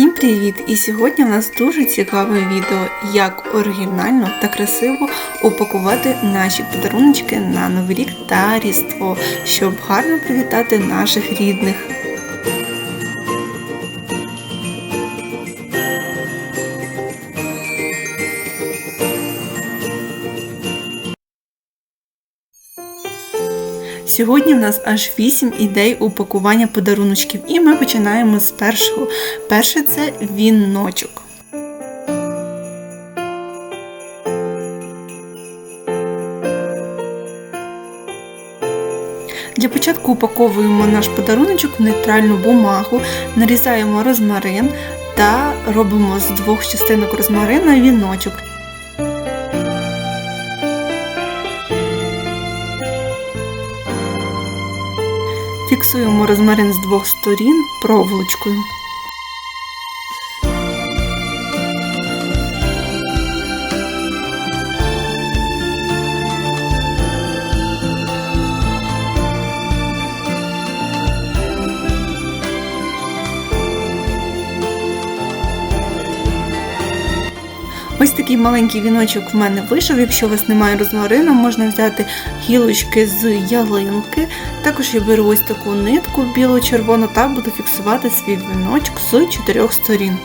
Всім привіт! І сьогодні у нас дуже цікаве відео, як оригінально та красиво упакувати наші подарунки на Новий рік та Різдво, щоб гарно привітати наших рідних. Сьогодні в нас аж 8 ідей упакування подаруночків, і ми починаємо з першого. Перше це віночок. Для початку упаковуємо наш подаруночок в нейтральну бумагу, нарізаємо розмарин та робимо з двох частинок розмарина віночок. Фіксуємо розмарин з двох сторін проволочкою. Ось такий маленький віночок в мене вийшов. Якщо у вас немає розмарину, можна взяти гілочки з ялинки. Також я беру ось таку нитку біло-червону та буду фіксувати свій віночок з чотирьох сторін.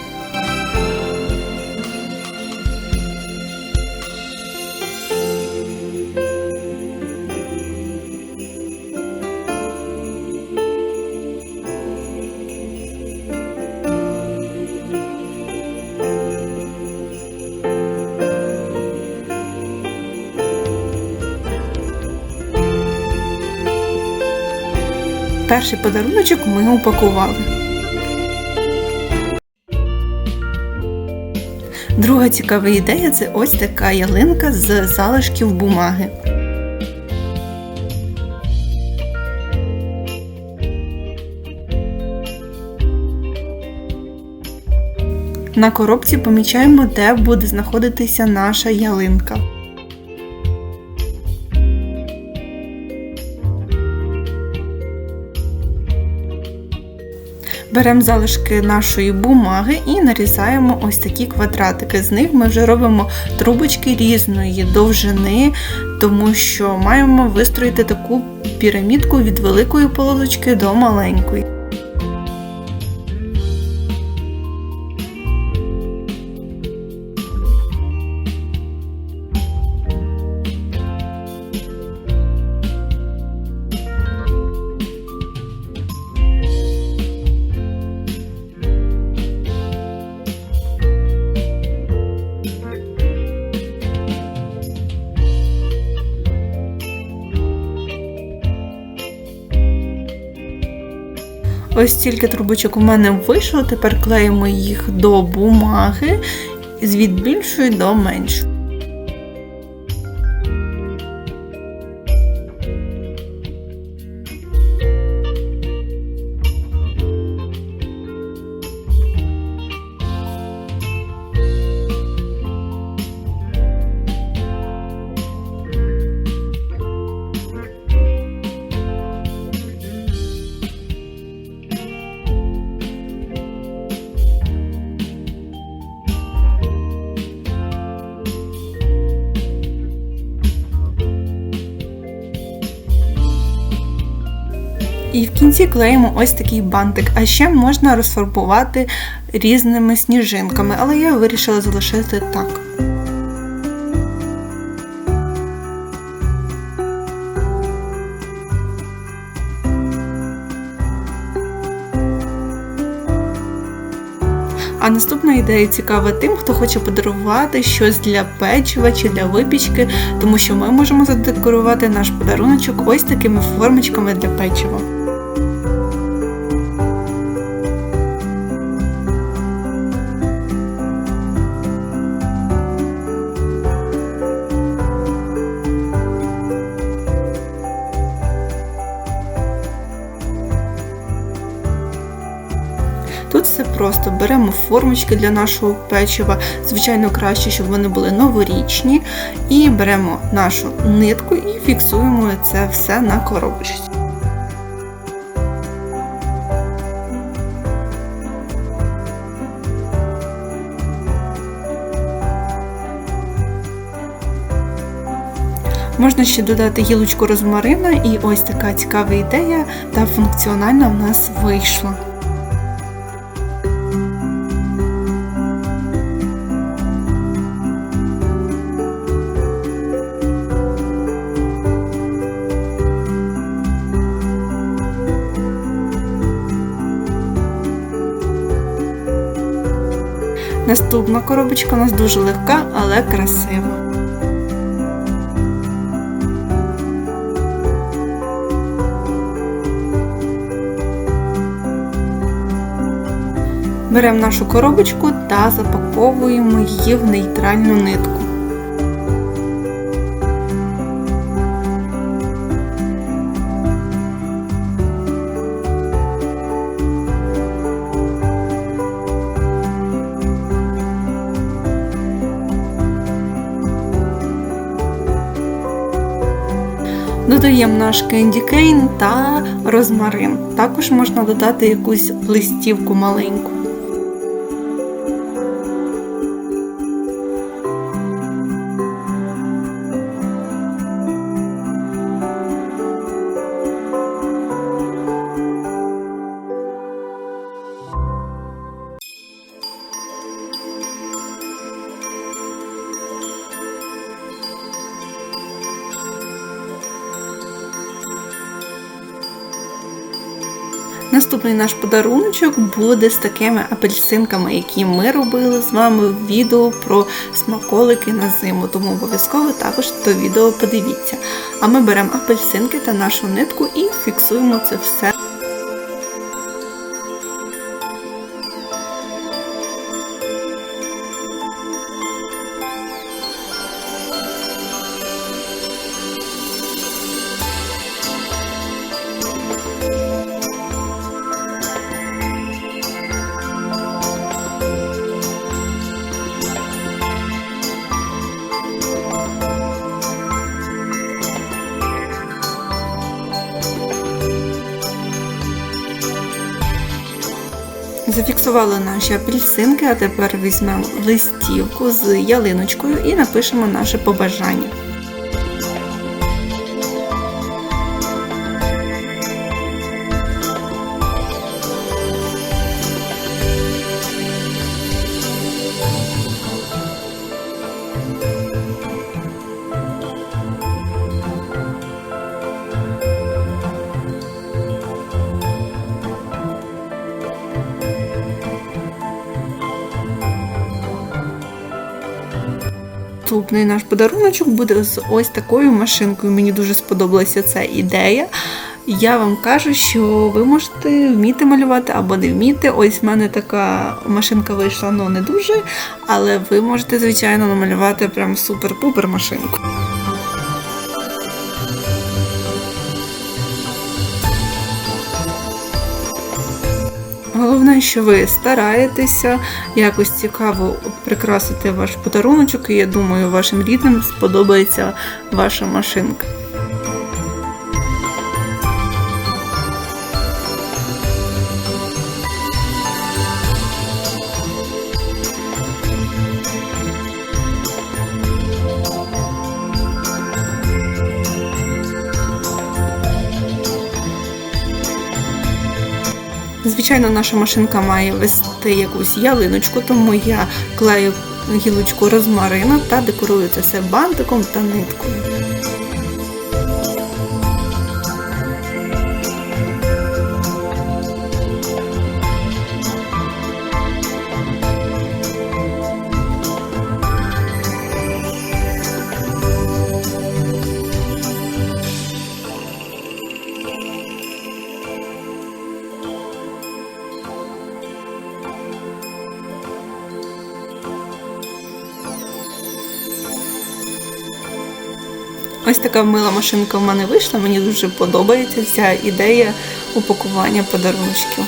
Перший подаруночок ми упакували. Друга цікава ідея це ось така ялинка з залишків бумаги. На коробці помічаємо, де буде знаходитися наша ялинка. Беремо залишки нашої бумаги і нарізаємо ось такі квадратики. З них ми вже робимо трубочки різної довжини, тому що маємо вистроїти таку пірамідку від великої полосочки до маленької. Ось стільки трубочок у мене вийшло, тепер клеїмо їх до бумаги від більшої до меншої. І в кінці клеїмо ось такий бантик, а ще можна розфарбувати різними сніжинками, але я вирішила залишити так. А наступна ідея цікава тим, хто хоче подарувати щось для печива чи для випічки, тому що ми можемо задекорувати наш подаруночок ось такими формочками для печива. все просто. Беремо формочки для нашого печива, звичайно, краще, щоб вони були новорічні. І беремо нашу нитку і фіксуємо це все на коробочці. Можна ще додати гілочку розмарина, і ось така цікава ідея та функціональна в нас вийшла. Наступна коробочка у нас дуже легка, але красива. Беремо нашу коробочку та запаковуємо її в нейтральну нитку. Додаємо наш кенді кейн та розмарин. Також можна додати якусь листівку маленьку. Наступний наш подаруночок буде з такими апельсинками, які ми робили з вами в відео про смаколики на зиму. Тому обов'язково також до відео подивіться. А ми беремо апельсинки та нашу нитку і фіксуємо це все. Зафіксували наші апельсинки, а тепер візьмемо листівку з ялиночкою і напишемо наше побажання. Наступний наш подаруночок буде з ось такою машинкою. Мені дуже сподобалася ця ідея. Я вам кажу, що ви можете вміти малювати або не вміти. Ось в мене така машинка вийшла, ну не дуже, але ви можете, звичайно, намалювати прям супер-пупер машинку. Головне, що ви стараєтеся якось цікаво прикрасити ваш подаруночок, і я думаю, вашим рідним сподобається ваша машинка. Звичайно, наша машинка має вести якусь ялиночку, тому я клею гілочку розмарина та декорую це все бантиком та ниткою. Ось така мила машинка в мене вийшла. Мені дуже подобається ця ідея упакування подарунків.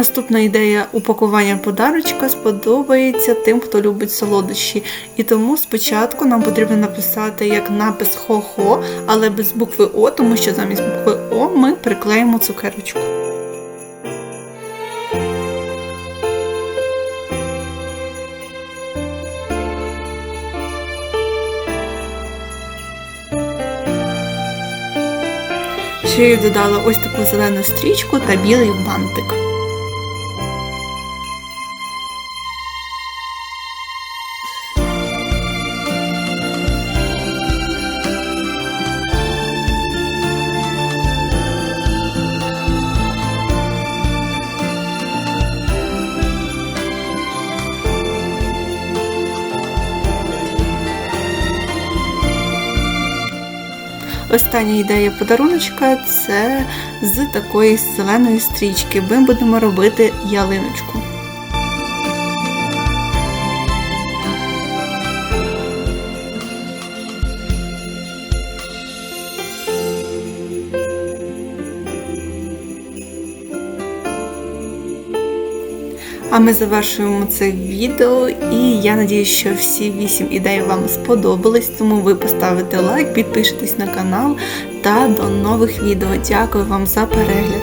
Наступна ідея упакування подарочка сподобається тим, хто любить солодощі. І тому спочатку нам потрібно написати як напис хо-хо, але без букви О, тому що замість букви О ми приклеїмо цукерочку. Ще я додала ось таку зелену стрічку та білий бантик. Остання ідея подаруночка це з такої зеленої стрічки. Ми будемо робити ялиночку. А ми завершуємо це відео, і я надію, що всі 8 ідей вам сподобались, тому ви поставите лайк, підпишитесь на канал та до нових відео. Дякую вам за перегляд!